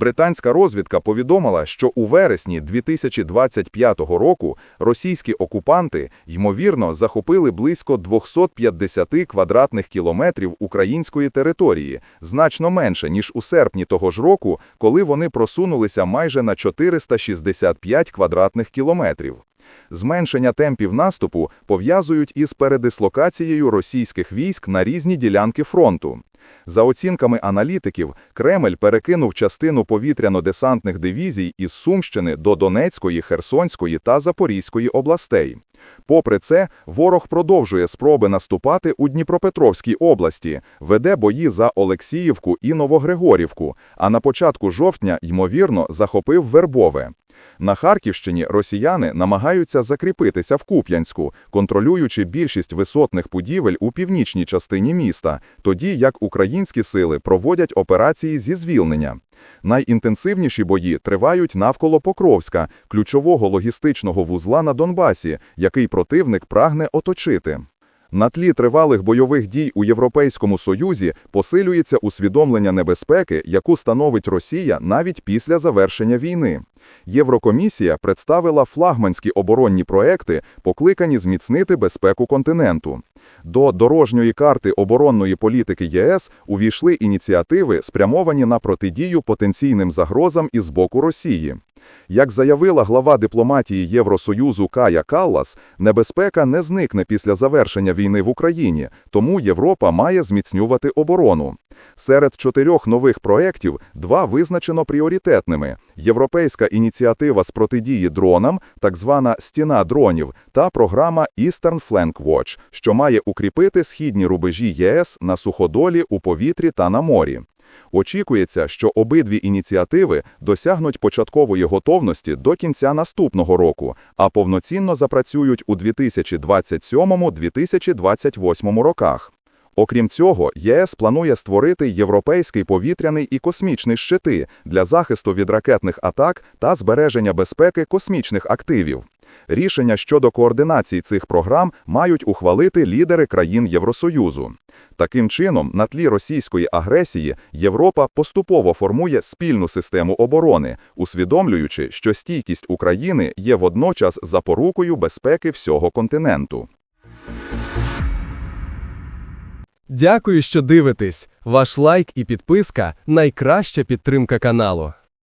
Британська розвідка повідомила, що у вересні 2025 року російські окупанти, ймовірно, захопили близько 250 квадратних кілометрів української території, значно менше, ніж у серпні того ж року, коли вони просунулися майже на 465 квадратних кілометрів. Зменшення темпів наступу пов'язують із передислокацією російських військ на різні ділянки фронту. За оцінками аналітиків, Кремль перекинув частину повітряно-десантних дивізій із Сумщини до Донецької, Херсонської та Запорізької областей. Попри це, ворог продовжує спроби наступати у Дніпропетровській області, веде бої за Олексіївку і Новогригорівку, а на початку жовтня, ймовірно, захопив Вербове. На Харківщині росіяни намагаються закріпитися в Куп'янську, контролюючи більшість висотних будівель у північній частині міста, тоді як українські сили проводять операції зі звільнення. Найінтенсивніші бої тривають навколо Покровська, ключового логістичного вузла на Донбасі, який противник прагне оточити. На тлі тривалих бойових дій у Європейському Союзі посилюється усвідомлення небезпеки, яку становить Росія навіть після завершення війни. Єврокомісія представила флагманські оборонні проекти, покликані зміцнити безпеку континенту. До дорожньої карти оборонної політики ЄС увійшли ініціативи, спрямовані на протидію потенційним загрозам із боку Росії. Як заявила глава дипломатії Євросоюзу Кая Каллас, небезпека не зникне після завершення війни в Україні, тому Європа має зміцнювати оборону. Серед чотирьох нових проєктів два визначено пріоритетними: Європейська ініціатива з протидії дронам, так звана «Стіна дронів» та програма Eastern Flank Watch, що має укріпити східні рубежі ЄС на суходолі, у повітрі та на морі. Очікується, що обидві ініціативи досягнуть початкової готовності до кінця наступного року, а повноцінно запрацюють у 2027-2028 роках. Окрім цього, ЄС планує створити європейський повітряний і космічний щити для захисту від ракетних атак та збереження безпеки космічних активів. Рішення щодо координації цих програм мають ухвалити лідери країн Євросоюзу. Таким чином, на тлі російської агресії Європа поступово формує спільну систему оборони, усвідомлюючи, що стійкість України є водночас запорукою безпеки всього континенту. Дякую, що дивитесь. Ваш лайк і підписка найкраща підтримка каналу.